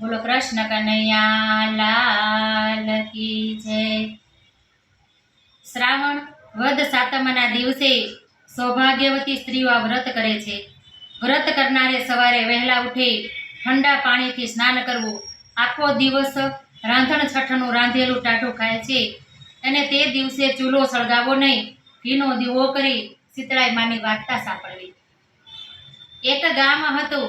બોલો કૃષ્ણ કનૈયા, લાલ કી જય. શ્રાવણ વદ સાતમના દિવસે સૌભાગ્યવતી સ્ત્રીઓ આ વ્રત કરે છે. વ્રત કરનારે સવારે વહેલા ઉઠી ઠંડા પાણીથી સ્નાન કરવું. આખો દિવસ રાંધણ છઠનું રાંધેલું ટાઢું ખાય છે. અને તે દિવસે ચૂલો સળગાવો નહીં, ઘીનો દીવો કરી શીતળાઈ માની વાર્તા સાંભળવી. એક ગામ હતું.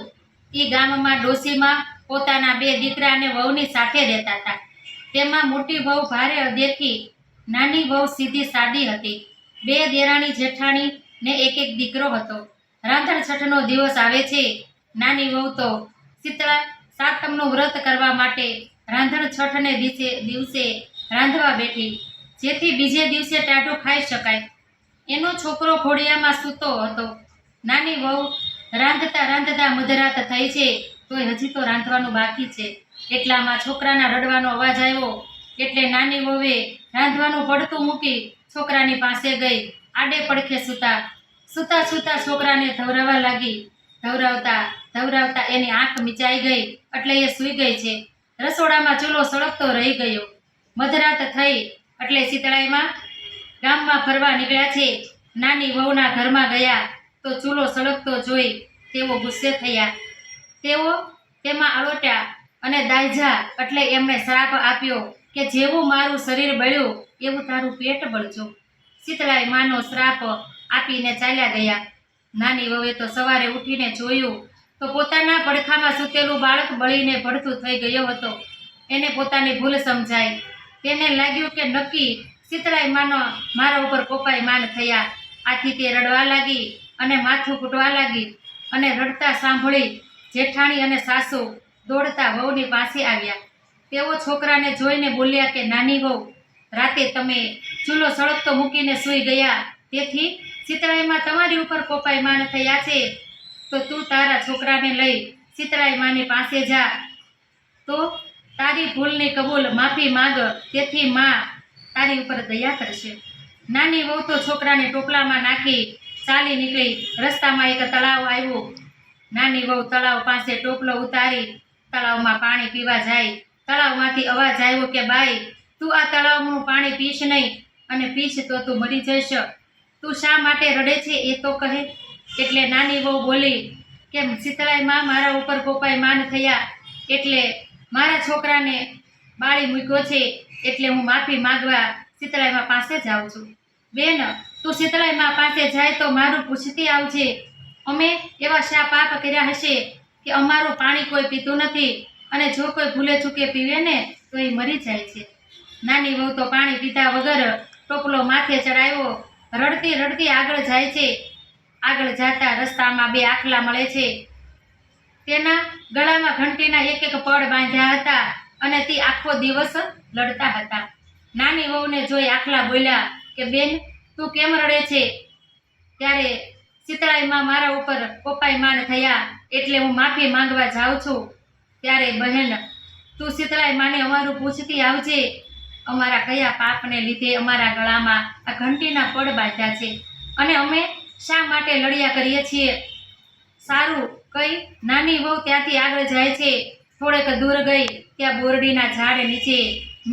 એ ગામમાં ડોશીમાં પોતાના બે દીકરા અને વહુની સાથે રહેતા હતા. તેમાં મોટી વહુ ભારે અદેખી નાની વહુ સીધી સાદી હતી. બે દેરાણી જેઠાણી ને એક એક દીકરો હતો. રાંધણ છઠનો દિવસ આવે છે. નાની વહુ તો શીતળા સાતમનું વ્રત કરવા માટે રાંધણ છઠને દિવસે દિવસે રાંધવા બેઠી. જેથી બીજે દિવસે ટાઢું ખાઈ શકાય. એનો છોકરો ખોડિયામાં સૂતો હતો. નાની વહુ રાંધતા રાંધતા મધરાત થઈ છે. તોય હજી તો રાંધવાનું બાકી છે. એટલામાં છોકરાના રડવાનો અવાજ આવ્યો. એટલે નાની વહુએ રાંધવાનું પડતું મૂકી છોકરાની પાસે ગઈ. આડે પડખે સૂતા. સૂતા સૂતા છોકરાને ધવરાવા લાગી. ધવરાવતા ધવરાવતા એની આંખ મિચાઈ ગઈ. એટલે એ સૂઈ ગઈ છે. રસોડામાં ચૂલો સળગતો રહી ગયો. મધરાત થઈ એટલે શીતળાઈમાં ગામમાં ફરવા નીકળ્યા છે. નાની વહુના ઘરમાં ગયા તો ચૂલો સળગતો જોઈ તેઓ ગુસ્સે થયા. તેઓ તેમાં આળોટ્યા અને દાયજા એટલે એમણે શ્રાપ આપ્યો કે જેવું મારું શરીર બળ્યું, એવું તારું પેટ બળજો. શીતળાએ માનો શ્રાપ આપીને ચાલ્યા ગયા. નાની વહુએ તો સવારે ઉઠીને જોયું તો પોતાના પડખામાં સૂતેલું બાળક બળીને ભડથું થઈ ગયો હતો. એને પોતાની ભૂલ સમજાઈ. તેને લાગ્યું કે નક્કી શીતળાઈ માનો, મારા ઉપર કોપાઈ માન થયા. આથી તે રડવા લાગી અને માથું કૂટવા લાગી અને રડતા સાંભળી જેઠાણી અને સાસુ દોડતા વહુની પાસે આવ્યા. તેઓ છોકરાને જોઈને બોલ્યા કે, નાની વહુ, રાતે તમે ચૂલો સળગતો મૂકીને સૂઈ ગયા. તેથી શીતળાઈમાં તમારી ઉપર કોપાઈ માન થયા છે. તો તું તારા છોકરાને લઈ શીતળાઈ માની પાસે જા. તો તારી ભૂલની કબૂલ માફી માંગ. તેથી માં તારી ઉપર દયા કરશે. નાની વહુ તો છોકરાને ટોપલામાં નાખી ચાલી નીકળી. રસ્તામાં એક તળાવ આવ્યું. નાની વહુ તળાવ પાસે ટોપલો ઉતારી, તળાવમાં પાણી પીવા જાય. તળાવમાંથી અવાજ આવ્યો કે, બાઈ, તું આ તળાવનું પાણી પીશ નહીં અને પીશ તો તું મરી જઈશ. તું શા માટે રડે છે એ તો કહે. એટલે નાની વહુ બોલી કે શીતળાઈમાં મારા ઉપર કોપાઈ માન થયા? એટલે મારા છોકરાને બાળી મૂક્યો છે, એટલે હું માફી માંગવા શીતળાઈમાં પાસે જાઉં છું. બેન, તું શીતળાઈમાં પાસે જાય તો મારું પૂછતી આવજે. અમે એવા શા પાપ કર્યા હશે કે અમારું પાણી કોઈ પીતું નથી અને જો કોઈ ભૂલે ચૂકે પીવે ને, તો એ મરી જાય છે. નાની વહુ તો પાણી પીધા વગર ટોપલો માથે ચડાવ્યો રડતી રડતી આગળ જાય છે. આગળ જતા રસ્તામાં બે આખલા મળે છે. તેના ગળામાં ઘંટીના એક એક પડ બાંધ્યા હતા અને તે આખો દિવસ લડતા હતા. નાની વહુને જોઈ આખલા બોલ્યા કે, બેન, તું કેમ રડે છે? ત્યારે શીતળાઈમાં મારા ઉપર કોપાઈ માન થયા એટલે હું માફી માંગવા જાઉં છું. ત્યારે બહેન, તું શીતળાઈ માને અમારું પૂછતી આવજે. અમારા કયા પાપને લીધે અમારા ગળામાં આ ઘંટીના પડ બાંધ્યા છે અને અમે શા માટે લડ્યા કરીએ છીએ? સારું, કઈ નાની વહુ ત્યાંથી આગળ જાય છે. થોડેક દૂર ગઈ, ત્યાં બોરડીના ઝાડ નીચે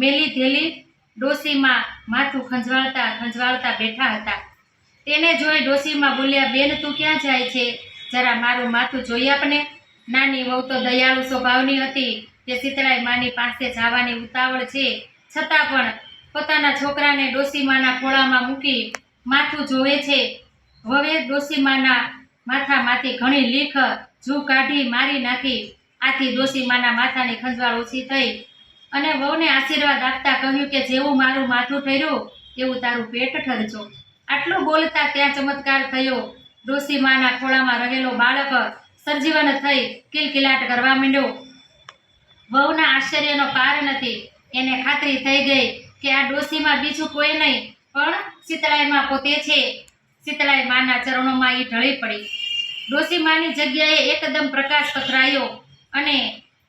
મેલી ધેલી ડોસીમાં માથું ખંજવાળતા ખંજવાળતા બેઠા હતા. તેને જોઈ ડોસીમાં બોલ્યા, બેન, તું ક્યાં જાય છે? જરા મારું માથું જોઈ આપને. નાની વહુ તો દયાળુ સ્વભાવની હતી. તે શીતળાઈ માની પાસે જવાની ઉતાવળ છે. છતાં પણ પોતાના છોકરાને ડોસીમાના ખોળામાં મૂકી માથું જોવે છે. હવે ડોસીમાના માથામાંથી ઘણી લીખ, જૂ કાઢી મારી નાખી. આથી ડોસીમાના માથાની ખંજવાળ ઓછી થઈ અને વહુને આશીર્વાદ આપતા કહ્યું કે, જેવું મારું માથું ઠર્યું, એવું તારું પેટ ઠરજો. આટલું બોલતા ત્યાં ચમત્કાર થયો. ડોસી માના ખોળામાં રહેલો બાળક સર્જીવન થઈ કિલકિલાટ કરવા માંડ્યો. વહુના આશ્ચર્યનો પાર નથી. એને ખાતરી થઈ ગઈ કે આ ડોસીમાં બીજું કોઈ નહીં, પણ શીતળાઈમાં પોતે છે. શીતળાઈ માના ચરણોમાં એ ઢળી પડી. ડોસી માની જગ્યાએ એકદમ પ્રકાશ પથરાયો અને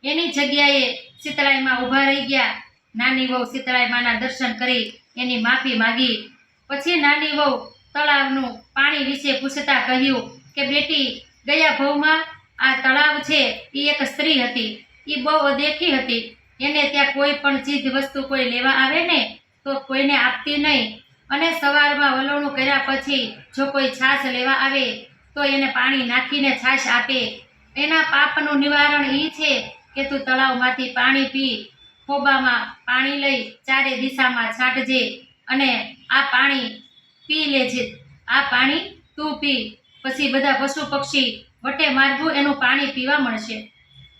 એની જગ્યાએ શીતળાઈમાં ઊભા રહી ગયા. નાની વહુ શીતળાઈ માના દર્શન કરી એની માફી માગી. પછી નાની વહુ તળાવનું પાણી વિશે પૂછતા કહ્યું કે, બેટી, ગયા ભવમાં આ તળાવ છે એ એક સ્ત્રી હતી. એ બહુ અદેખી હતી. એને ત્યાં કોઈ પણ ચીજ વસ્તુ કોઈ લેવા આવે ને, તો કોઈને આપતી નહીં. અને સવારમાં વલોણું કર્યા પછી જો કોઈ છાશ લેવા આવે, તો એને પાણી નાખીને છાશ આપે. એના પાપનું નિવારણ એ છે કે તું તળાવમાંથી પાણી પી, ખોબામાં પાણી લઈ ચારે દિશામાં છાંટજે અને આ પાણી પી લેજે આ પાણી તું પી. પછી બધા પશુ પક્ષી વટે માર્ગું એનું પાણી પીવા મળશે.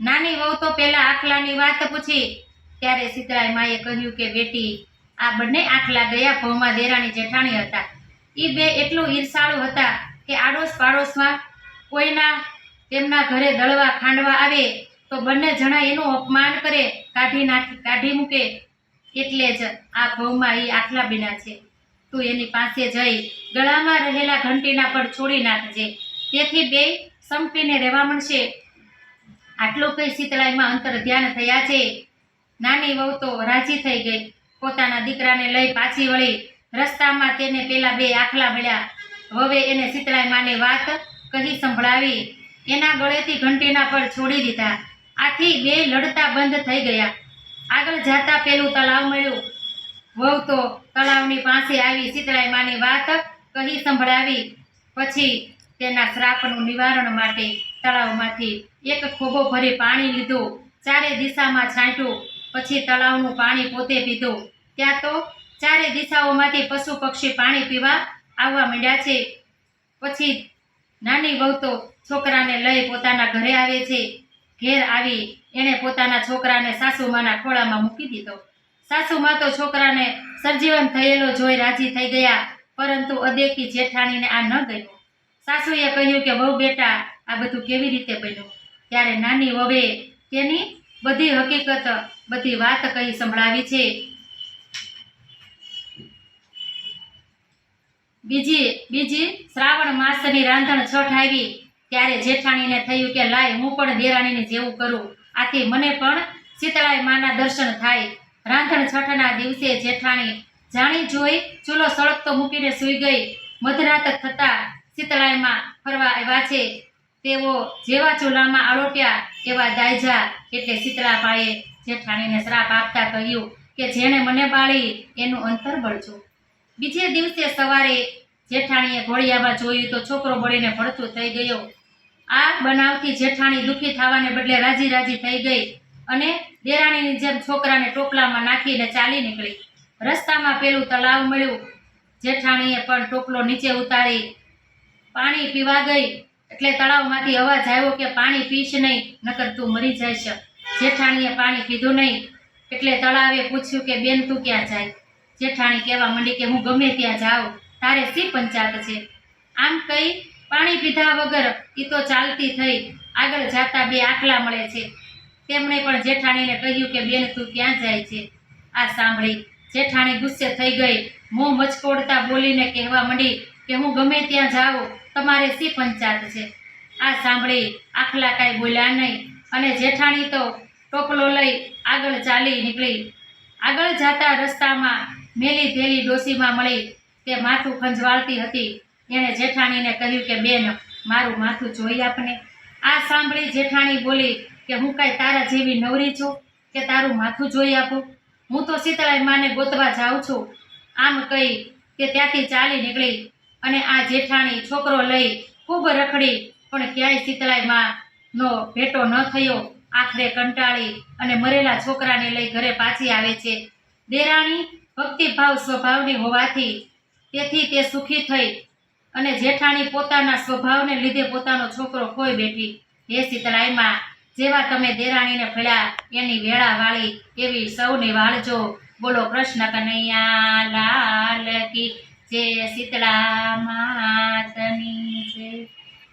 નાની વહુ તો પહેલાં આખલાની વાત પૂછી. ત્યારે સીતરાય માએ કહ્યું કે, બેટી, આ બંને આખલા ગયા ભવમાં દેરાણી જેઠાણી હતા. એ બે એટલું ઈર્ષાળુ હતા કે આડોશ પાડોશમાં કોઈના તેમના ઘરે દળવા ખાંડવા આવે તો બંને જણા એનું અપમાન કરે, કાઢી નાખી, કાઢી મૂકે. એટલે જ આ ભવમાં એ આખલા બીના છે. તું એની પાસે જઈ, ગળામાં રહેલા ઘંટીના પર છોડી નાખજે. તેથી બે સંપીને રહેવા મળશે. આટલું કઈ શીતળાઈમાં અંતર ધ્યાન થયા છે. નાની વહુ તો રાજી થઈ ગઈ. પોતાના દીકરાને લઈ પાછી વળી રસ્તામાં તેને પેલા બે આખલા મળ્યા. હવે એને શીતળાઈ માને વાત કહી સંભળાવી. એના ગળેથી ઘંટીના પર છોડી દીધા. આથી બે લડતા બંધ થઈ ગયા. આગળ જાતા પેલું તળાવ મળ્યું. વહુ તો તળાવની પાસે આવી શીતળાઈ માની વાત કહી સંભળાવી. પછી તેના શ્રાપનું નિવારણ માટે તળાવમાંથી એક ખોબો ભરી પાણી લીધું. ચારે દિશામાં છાંટ્યું. પછી તળાવનું પાણી પોતે પીધું. ત્યાં તો ચારે દિશાઓમાંથી પશુ પક્ષી પાણી પીવા આવવા માંડ્યા છે. પછી નાની વહુ તો છોકરાને લઈ પોતાના ઘરે આવે છે. ઘેર આવી એણે પોતાના છોકરાને સાસુમાના ખોળામાં મૂકી દીધો. સાસુમાં તો છોકરાને સરજીવન થયેલો જોઈ રાજી થઈ ગયા, પરંતુ અદેખી જેઠાણીને આ ન ગયું સાસુએ કહ્યું કે, વહુ બેટા, આ બધું કેવી રીતે બન્યું? ત્યારે નાની વહુએ તેની બધી હકીકત, બધી વાત કહી સંભળાવી છે. બીજી બીજી શ્રાવણ માસની રાંધણ છઠ આવી, ત્યારે જેઠાણીને થયું કે, લાય, હું પણ દેરાણીને જેવું કરું. આથી મને પણ શીતળાઈ માના દર્શન થાય. રાંધણ છઠના દિવસે જેઠાણી જાણી જોઈ, ચૂલો સળગતો મૂકીને સૂઈ ગઈ. મધરાત થતાં શીતળાઈમાં ફરવા આવ્યા છે. તેઓ જેવા ચૂલામાં આળોટ્યા એવા દાયજા એટલે શીતળાબાઈએ જેઠાણીને શ્રાપ આપતા કહ્યું કે જેણે મને બાળી, એનું અંતર બળજો. બીજે દિવસે સવારે જેઠાણીએ ઘોડિયામાં જોયું તો છોકરો બળીને ભળતું થઈ ગયો. આ બનાવથી જેઠાણી દુઃખી થવાને બદલે રાજી રાજી થઈ ગઈ. અને દેરાણીની જેમ છોકરાને ટોપલામાં નાખીને ચાલી નીકળી. રસ્તામાં પેલું તળાવ મળ્યું. જેઠાણીએ પણ ટોપલો નીચે ઉતારી પાણી પીવા ગઈ. એટલે તળાવમાંથી અવાજ આવ્યો કે પાણી પીશ નહીં, નકર તું મરી જઈશ. જેઠાણીએ પાણી પીધું નહીં. એટલે તળાવે પૂછ્યું કે, બેન, તું ક્યાં જાય? જેઠાણી કહેવા માંડી કે, હું ગમે ત્યાં જાઉં. તારે સી પંચાત છે? આમ કઈ પાણી પીધા વગર એ તો ચાલતી થઈ. આગળ જાતા બે આખલા મળે છે. તેમણે પણ જેઠાણીને કહ્યું કે, બેન, તું ક્યાં જાય છે? આ સાંભળી જેઠાણી ગુસ્સે થઈ ગઈ. મોં મચકોડતા બોલીને કહેવા માંડી કે, હું ગમે ત્યાં જાઉં, તમારે શી પંચાયત છે? આ સાંભળી આખલા કાંઈ બોલ્યા નહીં અને જેઠાણી તો ટોપલો લઈ આગળ ચાલી નીકળી. આગળ જતા રસ્તામાં મેલી ધેલી ડોસીમાં મળી તે માથું ખંજવાળતી હતી. એણે જેઠાણીને કહ્યું કે, બેન, મારું માથું જોઈ આપને. આ સાંભળી જેઠાણી બોલી કે હું કાંઈ તારા જેવી નવરી છું કે તારું માથું જોઈ આપું? હું તો શીતળાઈ માને ગોતવા જાઉં છું. આમ કહી કે ત્યાંથી ચાલી નીકળી અને આ જેઠાણી છોકરો લઈ ખૂબ રખડી, પણ ક્યાંય શીતળાઈ માનો ભેટો ન થયો. આખરે કંટાળી અને મરેલા છોકરાને લઈ ઘરે પાછી આવે છે. દેરાણી ભક્તિભાવ સ્વભાવની હોવાથી તેથી તે સુખી થઈ અને જેઠાણી પોતાના સ્વભાવને લીધે પોતાનો છોકરો ખોઈ બેઠી. હે શીતળાઈમાં જેવા તમે દેરાણીને ફળ્યા, એની વેળા વાળી એવી સૌને વાળજો બોલો કૃષ્ણ કનૈયા લાલ કી. જે શીતળા માતની.